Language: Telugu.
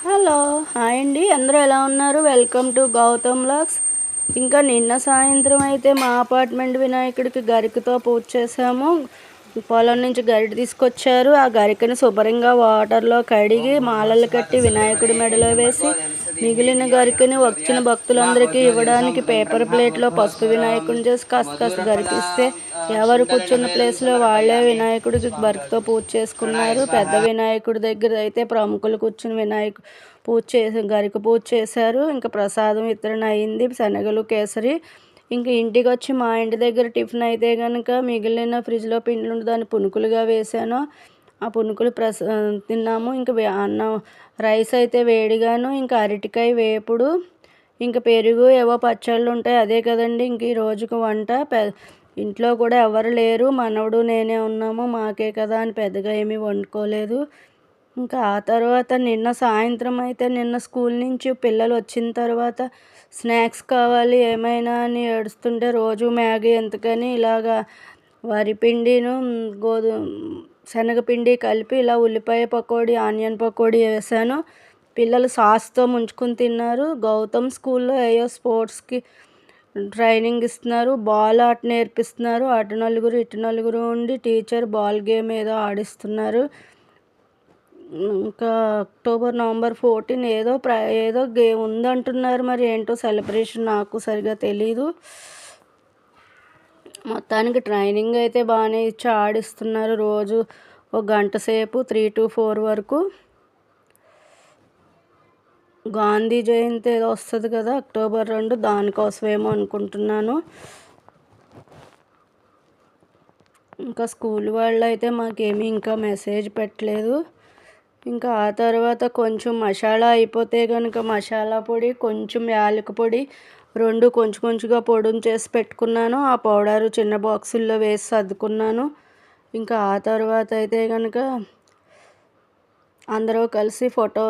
హలో హాయ్ అండి. అందరూ ఎలా ఉన్నారు? వెల్కమ్ టు గౌతమ్ లాక్స్ ఇంకా నిన్న సాయంత్రం అయితే మా అపార్ట్మెంట్ వినాయకుడికి గరికతో పూజ చేసాము పొలం నుంచి గరిట తీసుకొచ్చారు. ఆ గరికని శుభ్రంగా వాటర్లో కడిగి మాలలు కట్టి వినాయకుడి మెడలో వేసి మిగిలిన గరికని వచ్చిన భక్తులందరికీ ఇవ్వడానికి పేపర్ ప్లేట్లో పసుపు వినాయకుడిని చేసి కాస్త కాస్త గరికిస్తే ఎవరు కూర్చున్న ప్లేస్లో వాళ్ళే వినాయకుడికి బర్క్తో పూజ చేసుకున్నారు. పెద్ద వినాయకుడి దగ్గర అయితే ప్రముఖులు కూర్చుని వినాయకు పూజ చేసి గరిక పూజ చేశారు. ఇంకా ప్రసాదం వితరణ అయింది. శనగలు కేసరి. ఇంకా ఇంటికి వచ్చి మా ఇంటి దగ్గర టిఫిన్ అయితే కనుక మిగిలిన ఫ్రిడ్జ్లో పిండి దాన్ని పునుకులుగా వేసాను ఆ పునుకులు ప్రస తిన్నాము. ఇంకా అన్నం రైస్ అయితే వేడిగాను. ఇంకా అరటికాయ వేపుడు. ఇంకా పెరుగు ఏవో పచ్చళ్ళు ఉంటాయి. అదే కదండి. ఇంక ఈ రోజుకు వంట. పె ఇంట్లో కూడా ఎవరు లేరు. మనవడు నేనే ఉన్నాము. మాకే కదా అని పెద్దగా ఏమీ వండుకోలేదు. ఇంకా ఆ తర్వాత నిన్న సాయంత్రం అయితే నిన్న స్కూల్ నుంచి పిల్లలు వచ్చిన తర్వాత స్నాక్స్ కావాలి ఏమైనా అని ఏడుస్తుంటే రోజు మ్యాగీ ఎందుకని ఇలాగా వరి పిండిను గోధుమ శనగపిండి కలిపి ఇలా ఉల్లిపాయ పకోడీ ఆనియన్ పకోడీ వేసాను. పిల్లలు సాస్తో ముంచుకుని తిన్నారు. గౌతమ్ స్కూల్లో ఏయో స్పోర్ట్స్కి ట్రైనింగ్ ఇస్తున్నారు. బాల్ ఆట నేర్పిస్తున్నారు. అటు నలుగురు ఇటు నలుగురు ఉండి టీచర్ బాల్ గేమ్ ఏదో ఆడిస్తున్నారు. ఇంకా అక్టోబర్ నవంబర్ ఫోర్టీన్ ఏదో ప్ర ఏదో గేమ్ ఉందంటున్నారు మరి. ఏంటో సెలబ్రేషన్ నాకు సరిగా తెలీదు. మొత్తానికి ట్రైనింగ్ అయితే బాగానే ఇచ్చి ఆడిస్తున్నారు. రోజు ఒక గంట సేపు త్రీ టు ఫోర్ వరకు. గాంధీ జయంతి ఏదో వస్తుంది కదా అక్టోబర్ రెండు దానికోసమేమో అనుకుంటున్నాను. ఇంకా స్కూల్ వాళ్ళు అయితే మాకేమీ ఇంకా మెసేజ్ పెట్టలేదు. ఇంకా ఆ తర్వాత కొంచెం మసాలా అయిపోతే కనుక మసాలా పొడి కొంచెం యాలక పొడి రెండు కొంచెం కొంచెంగా పొడిని చేసి పెట్టుకున్నాను. ఆ పౌడరు చిన్న బాక్సుల్లో వేసి సర్దుకున్నాను. ఇంకా ఆ తర్వాత అయితే కనుక అందరూ కలిసి ఫోటో